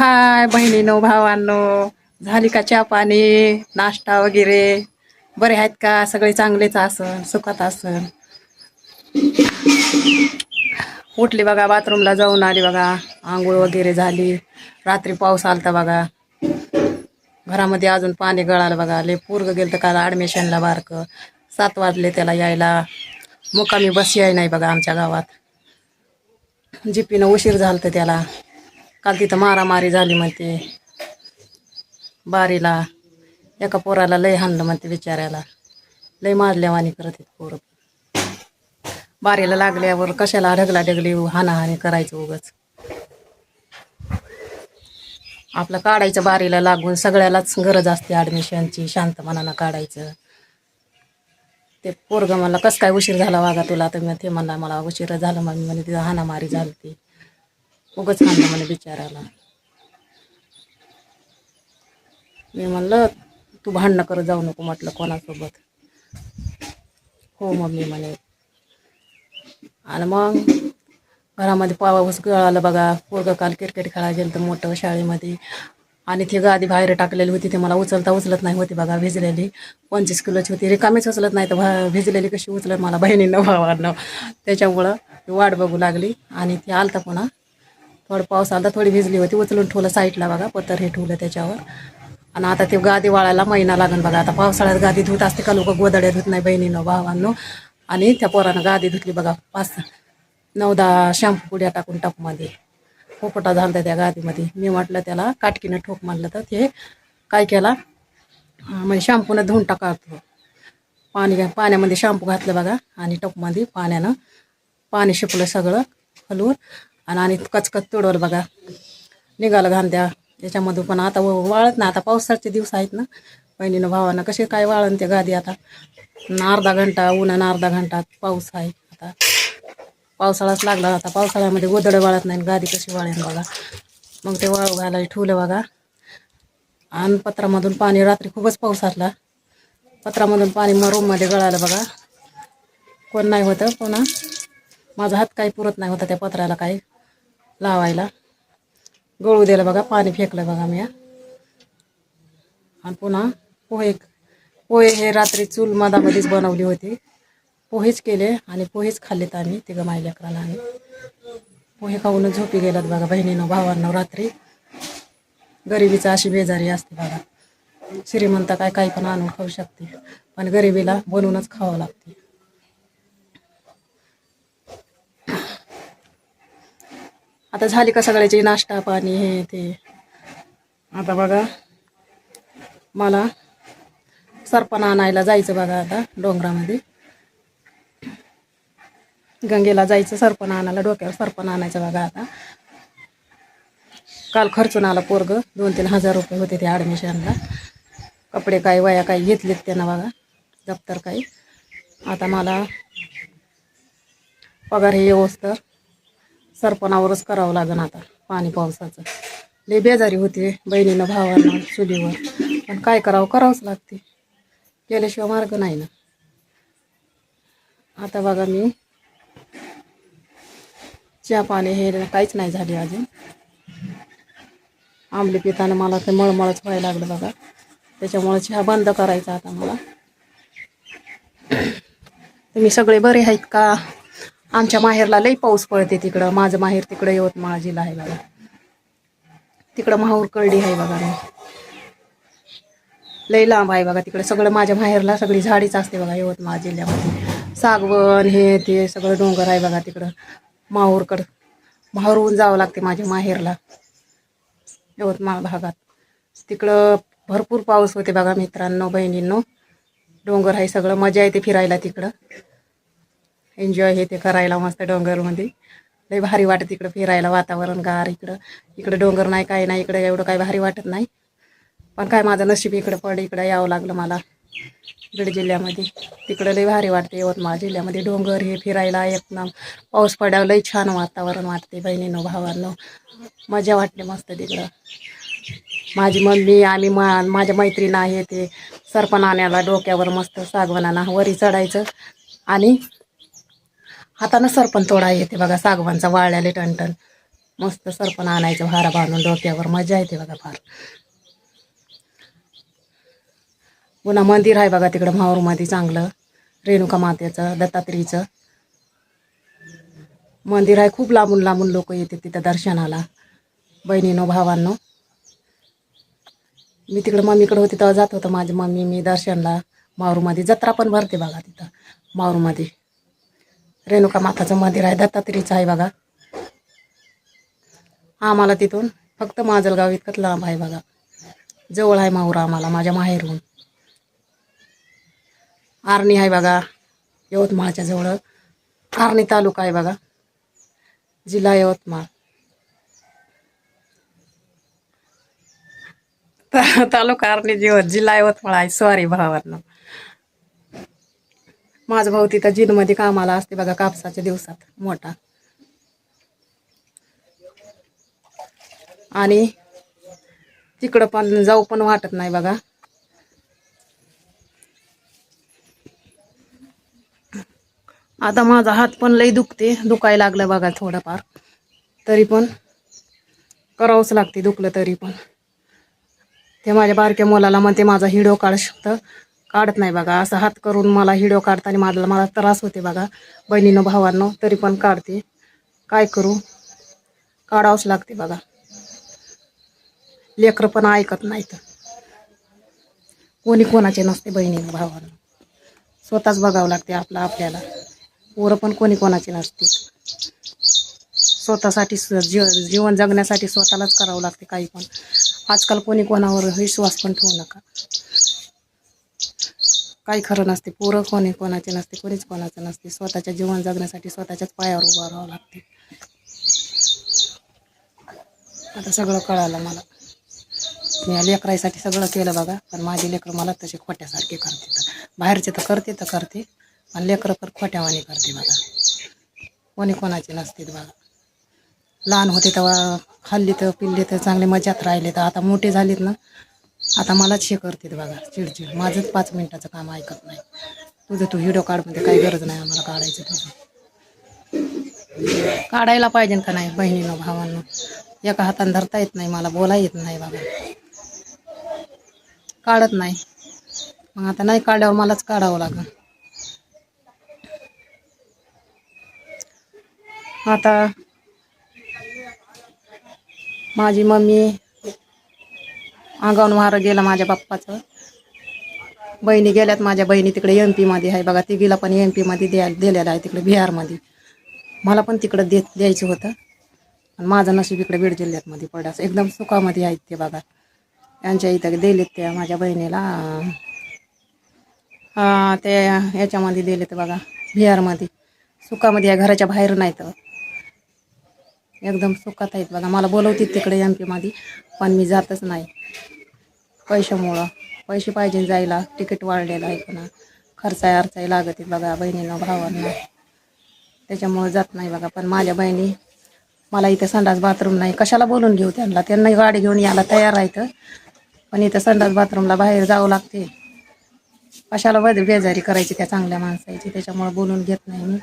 हाय बहिणीनो भावांनो झाली का चहा पाणी नाश्ता वगैरे? बरे आहेत का? सगळे चांगलेच असन सुखात असन. उठली बघा बाथरूमला जाऊन आली बघा आंघोळ वगैरे झाली. रात्री पाऊस आलता बघा. घरामध्ये अजून पाणी गळालं बघा. लय पूर्ग गेलं तर काल ॲडमिशनला बारक. सात वाजले त्याला यायला. मुकामी बस याय नाही बघा आमच्या गावात. जीपीनं उशीर झालं त्याला. काल तिथं मारामारी झाली म्हणते. बारीला एका पोराला लय हाणलं म्हणते बिचाऱ्याला. लय माजल्यावानी करत आहेत पोरं. बारीला लागल्यावर कशाला ढगला ढगली हानाहानी करायचं उगच. आपलं काढायचं बारीला लागून सगळ्यालाच गरज असते ॲडमिशनची शांत मनानं काढायचं. ते पोरग मला कसं काय उशीर झाला वागा तुला? तर मी ते म्हणला मला उशीर झाला. मग म्हणे तिथं हाणामारी झाली ती उगच हाणलं म्हणे बिचाराला. मी म्हणलं तू भांडणं करत जाऊ नको म्हटलं कोणासोबत. हो मम्मी म्हणे. आणि मग घरामध्ये पाऊस गळालं बघा. पोरगं काल क्रिकेट खेळायला गेलं तर मोठं शाळेमध्ये. आणि ती गादी बाहेर टाकलेली होती ते मला उचलता उचलत नाही होती बघा भिजलेली. पंचवीस किलोची होती. रिकामीच उचलत नाही तर भा भिजलेली कशी उचलत मला बहिणीनं भावानं. त्याच्यामुळं ती वाट बघू लागली आणि ती आलता पुन्हा. थोडं पाऊस आलता थोडी भिजली होती उचलून ठेवलं साईडला बघा पत्तर हे ठेवलं त्याच्यावर. आणि आता ते गादी वाळायला महिना लागेल बघा आता पावसाळ्यात गादी धुत असते का लोक? गोदड्या धुत नाही बहिणीनं भावांनो. आणि त्या पोरानं गादी धुतली बघा पाच नऊ दहा शॅम्पू पुड्या टाकून टपमध्ये. पोपटा झालता त्या गादीमध्ये. मी म्हटलं त्याला काटकीनं ठोक मारलं तर ते काय केला? म्हणजे शॅम्पूनं धुवून टाकातो पाणी पाण्यामध्ये शॅम्पू घातलं बघा आणि टपमध्ये पाण्यानं पाणी शिपलं सगळं हलवून. आणि आणि कचकच तुडवलं बघा. निघालं घाण त्या पण आता व- वाळत ना. आता पावसाचे दिवस आहेत ना. बहिणीनं भावानं कसे काय वाळन ते गादी आता. न अर्धा घंटा उन्हानं अर्धा घंटा पाऊस आहे आता. पावसाळाच लागला आता. पावसाळ्यामध्ये गोदडं वाळत नाही गादी कशी वाळेन बघा. मग ते वाळू घालायला ठेवलं बघा. आणि पत्रामधून पाणी रात्री खूपच पाऊस आला. पत्रामधून पाणी मग रूममध्ये गळालं बघा. कोण नाही होतं पुन्हा माझा हात काही पुरत नाही होता त्या पत्राला काही. लावायला. गळू दिलं बघा पाणी फेकलं बघा मी आणि पुन्हा पोहे पोहे हे रात्री चूल मधामध्येच बनवली होती. पोहेच केले आणि पोहेच खाल्लेत आम्ही तिघं माझ्या लेकराला आम्ही. पोहे खाऊन झोपी गेलात बघा बहिणीनं भावांना रात्री. गरिबीचं अशी बेजारी असते बघा. श्रीमंत काय काही पण आणून खाऊ शकते. पण गरिबीला बनवूनच खावं लागते. आता झाली का सगळ्याची नाश्ता पाणी हे ते? आता बघा मला सरपण आणायला जायचं बघा आता डोंगरामध्ये. गंगेला जायचं सरपण आणायला डोक्यावर सरपण आणायचं बघा आता. काल खर्चून आला पोरग दोन तीन हजार रुपये होते ते ॲडमिशनला कपडे काय वया काय घेतलेत त्यांना बघा दप्तर काही आता मला पगार हे येऊस तर सरपणावरच करावं लागेल आता पाणी पावसाचं. लय बेजारी होती बहिणीनं भावांना चुलीवर. पण काय करावं? करावंच लागते. केल्याशिवाय मार्ग नाही ना. आता बघा मी. चहा पाणी हे काहीच नाही झाले अजून. आंबली पिताना मला ते मळमळच व्हायला लागलं बघा. त्याच्यामुळे चहा बंद करायचा आता मला. तुम्ही सगळे बरे आहेत का? आमच्या माहेरला लई पाऊस पडते तिकडं. माझं माहेर तिकडं यवतमाळ जिल्हा आहे बघा. तिकडं माहूर करडी आहे बघा. मी लई लांब आहे बघा तिकडं. सगळं माझ्या माहेरला सगळी झाडीच असते बघा यवतमाळ जिल्ह्यामध्ये. सागवण हे ते सगळं डोंगर आहे बघा तिकडं. माहूरकड माहूरहून जावं लागते माझ्या माहेरला. यवतमाळ भागात. तिकडं भरपूर पाऊस होते बघा मित्रांनो बहिणींनो. डोंगर आहे सगळं. मजा येते फिरायला तिकडं. एन्जॉय हे ते करायला मस्त डोंगरमध्ये. लय भारी वाटत इकडं फिरायला वातावरण गार इकडं. इकडं डोंगर नाही काय नाही इकडं एवढं काही भारी वाटत नाही. पण काय माझं नशीब इकडं पडलं इकडं यावं लागलं मला. बीड जिल्ह्यामध्ये. तिकडं लई भारी वाटते यवतमाळ जिल्ह्यामध्ये. डोंगर हे फिरायला एकदम पाऊस पड्यावर लई छान वातावरण वाटते बहिणीनो भावांनो. मजा वाटते मस्त तिकडं. माझी मम्मी आम्ही मा माझ्या मैत्रीण आहे ते. सरपण डोक्यावर मस्त सागवणाना वरी चढायचं. आणि हातानं सरपण तोडा येते बघा सागवानचा वाळल्याले टणटण. मस्त सरपण आणायचं हारा बांधून डोक्यावर मजा येते बघा फार. पुन्हा मंदिर आहे बघा तिकडं माहूरमध्ये चांगलं. रेणुका मातेचं दत्तात्रीचं मंदिर आहे खूप लांबून लांबून लोक येते तिथं दर्शनाला. बहिणीनो भावांनो. मी तिकडं मम्मीकडे होती तेव्हा जात होतं माझी मम्मी मी दर्शनला. माहूरमध्ये जत्रा पण भरते बघा तिथं माहूरमध्ये रेणुका माताचं मंदिर आहे दत्तात्रीचं आहे बघा. आम्हाला तिथून फक्त माजलगाव इतकंच लांब आहे बघा. जवळ आहे माहूर आम्हाला माझ्या माहेरहून आर्णी आहे बघा यवतमाळच्या जवळ. आर्णी तालुका आहे बघा. जिल्हा यवतमाळ. तालुका आर्णी जिवत जिल्हा यवतमाळ आहे सॉरी भावांना. माझा भाऊ तिथं जिनमध्ये कामाला असते बघा कापसाच्या दिवसात मोठा. आणि तिकडं पण जाऊ पण वाटत नाही बघा. आता माझा हात पण लई दुखते दुखायला लागलं बघा थोडंफार. तरी पण करावंच लागते दुखलं तरी पण. ते माझ्या बारक्या मुलाला म्हणते माझा हिडो काढ शकतं. काढत नाही बघा. असं हात करून मला हिडिओ काढताना माझा मला त्रास होते बघा. बहिणीनं भावांनो तरी पण काढते. काय करू? काढावंच लागते बघा. लेकरं पण ऐकत नाहीत. कोणी कोणाचे नसते बहिणीनं भावांना. स्वतःच बघावं लागते आपलं आपल्याला. पोरं पण कोणी कोणाचे नसते. स्वतःसाठी जीव जीवन जगण्यासाठी स्वतःलाच करावं लागते काही पण. आजकाल कोणी कोणावर विश्वास पण ठेवू नका. काही खरं नसते. पोरं कोणी कोणाचे नसते कोणीच कोणाचं नसते. स्वतःच्या जीवन जगण्यासाठी स्वतःच्याच पायावर उभं राहावं लागते. आता सगळं कळालं मला. मी या लेकरासाठी सगळं केलं बघा. पण माझे लेकरं मला तसे खोट्यासारखे करते. तर बाहेरचे तर करते तर करते. पण लेकरं तर खोट्यावानी करते बघा. कोणी कोणाचे नसते बघा. लहान होते तेव्हा खाल्ली तर पिल्ली तर चांगले मजात राहिले. तर आता मोठे झालेत ना आता मलाच हे करते बघा चिडचिड. माझंच पाच मिनिटाचं काम ऐकत नाही. तुझं तू व्हिडिओ कार्डमध्ये काही गरज नाही आम्हाला काढायचं तुझं. काढायला पाहिजे का नाही बहिणीनं भावांनो? एका हाताने धरता येत नाही मला बोला येत नाही बाबा. काढत नाही. मग आता नाही काढल्यावर मलाच काढावं लागेल. आता माझी मम्मी अंगावून वारं गेलं माझ्या बाप्पाचं. बहिणी गेल्यात माझ्या बहिणी तिकडे एम पीमध्ये आहे बघा तिघीला पण एम पीमध्ये द्या दिलेलं आहे तिकडे बिहारमध्ये मला पण तिकडं दे द्यायचं होतं. आणि माझं नशीब इकडे बीड जिल्ह्यातमध्ये पडास एकदम सुखामध्ये आहेत ते बघा. यांच्या इथं दिलेत त्या माझ्या बहिणीला. हां ते याच्यामध्ये दिलेत बघा बिहारमध्ये सुखामध्ये आहे घराच्या बाहेर नाही तर एकदम सुखात आहेत बघा. मला बोलवतील तिकडे एम पीमध्ये पण मी जातच नाही. पैशामुळं. पैसे पाहिजे जायला. तिकीट वाढलेलं आहे पुन्हा. खर्चाय अरचाय लागत आहे बघा बहिणीनं भावांना. त्याच्यामुळं जात नाही बघा. पण माझ्या बहिणी मला इथं संडास बाथरूम नाही. कशाला बोलून घेऊ त्यांना? त्यांना गाडी घेऊन यायला तयार आहेत. पण इथं संडास बाथरूमला बाहेर जावं लागते. कशाला बद बेजारी करायची त्या चांगल्या माणसाची? त्याच्यामुळं बोलून घेत नाही मी.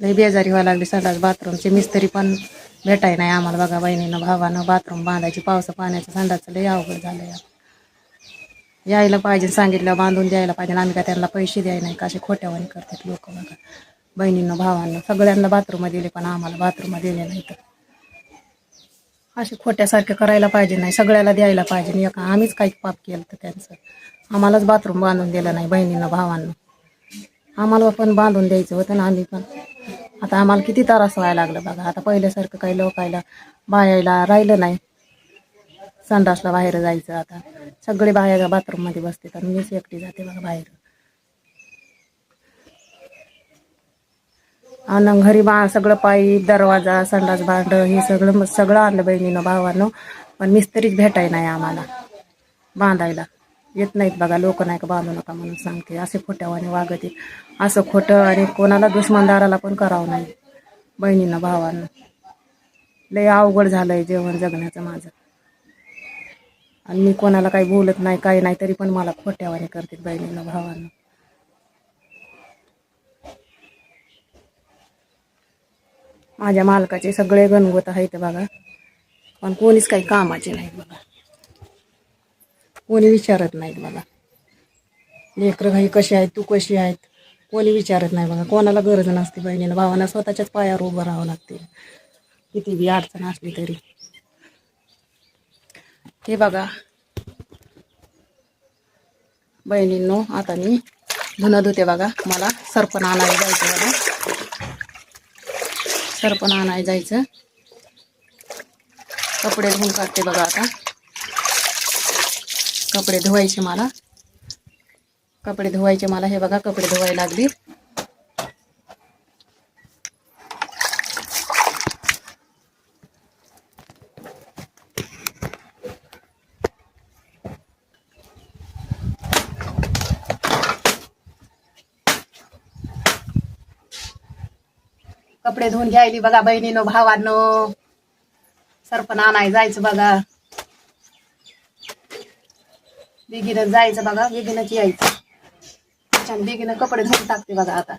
लई बेजारी व्हायला लागली संडास बाथरूमची. मिस्त्री पण भेटाय नाही आम्हाला बघा बहिणीनं भावानं बाथरूम बांधायची पावसा पाण्याचं संडासचं लई अवघड झालं या यायला पाहिजे सांगितलं बांधून द्यायला पाहिजे आम्ही काय त्यांना पैसे द्याय नाही का असे खोट्यावानी करतात लोक बघा. बहिणींना भावांना सगळ्यांना बाथरूम दिले पण आम्हाला बाथरूम दिले नाही तर असे खोट्यासारखे करायला पाहिजे नाही सगळ्याला द्यायला पाहिजे. नाही का आम्हीच काही पाप केलं तर त्यांचं. आम्हालाच बाथरूम बांधून दिलं नाही बहिणीनं भावांना. आम्हाला पण बांधून द्यायचं होतं ना आम्ही पण. आता आम्हाला किती त्रास व्हायला लागलं बघा. आता पहिल्यासारखं काही लोकायला बायायला राहिलं नाही. संडासला बाहेर जायचं आता. सगळे बाहेर बाथरूममध्ये बसते तर मीच एकटी जाते बघा बाहेर. आणि घरी बा सगळं पाईप दरवाजा संडास भांड हे सगळं सगळं आणलं बहिणीनं भावानं. पण मिस्त्रीच भेटाय नाही आम्हाला. बांधायला. येत नाहीत बघा लोक नाही का बांधू नका म्हणून सांगते. असे खोट्यावाने वागत आहेत. असं खोटं आणि कोणाला दुश्मनदाराला पण करावं नाही. बहिणीनं भावानं. लय अवघड झालंय जेवण जगण्याचं माझं. आणि मी कोणाला काही बोलत नाही काही नाही तरी पण मला खोट्यावाने करते बहिणीनं भावानं. माझ्या मालकाचे सगळे गणगोत आहेत बघा. पण कोणीच काही कामाचे नाही बघा. कोणी विचारत नाहीत बघा. लेकरं घाई कशी आहेत तू कशी आहेत? कोणी विचारत नाही बघा. कोणाला गरज नसते बहिणीला. भावांना स्वतःच्याच पायावर उभं राहावं लागते. किती बी अडचण असली तरी. हे बघा. बहिणींनो आता मी म्हणत धुते बघा. मला सरपण आणायला जायचं बघा. सरपण आणायला जायचं. कपडे धुवून काढते बघा आता. कपडे धुवायचे मला. कपडे धुवायचे मला. हे बघा कपडे धुवायला लागली. कपडे धुवून घ्यायली बघा बहिणीनो भावांनो. सरपण आणाय जायचं बघा. बेगीनं जायचं बघा बेगीनच यायचं. छान बेगीनं कपडे धुवून टाकते बघा आता.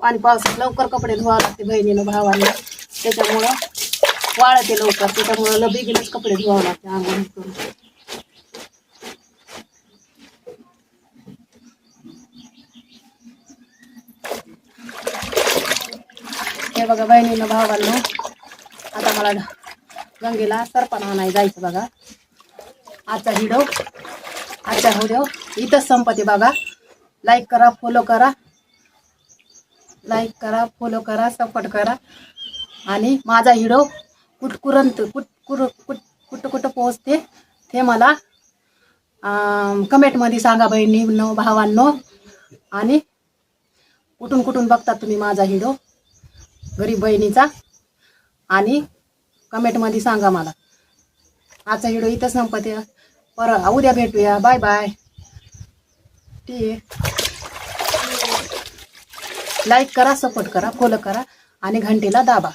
पाणी पावसात लवकर कपडे धुवा लागते बहिणीनं भावाला त्याच्यामुळं वाळते लवकर त्याच्यामुळं बेगीनच कपडे धुवावं लागते आंघोळ करून. हे बघा बहिणीनं भावांना आता मला गंगेला सरपण नाही जायचं बघा. आजचा हिडो आजचा होडो इथंच संपते बघा. लाईक करा फॉलो करा. लाईक करा फॉलो करा सपोर्ट करा. आणि माझा हिडो कुठकुरंत कुठ कुर कुठ कुठं कुठं पोहोचते. ते मला कमेंटमध्ये सांगा बहिणींनो भावांनो. आणि कुठून कुठून बघता तुम्ही माझा हिडो? गरीब बहिणीचा. आणि कमेंटमध्ये सांगा मला. आजचा हिडो इथं संपते. पर उद्या भेटूया. Bye bye. ठीक लाईक करा सपोर्ट करा फॉलो करा आणि घंटीला दाबा.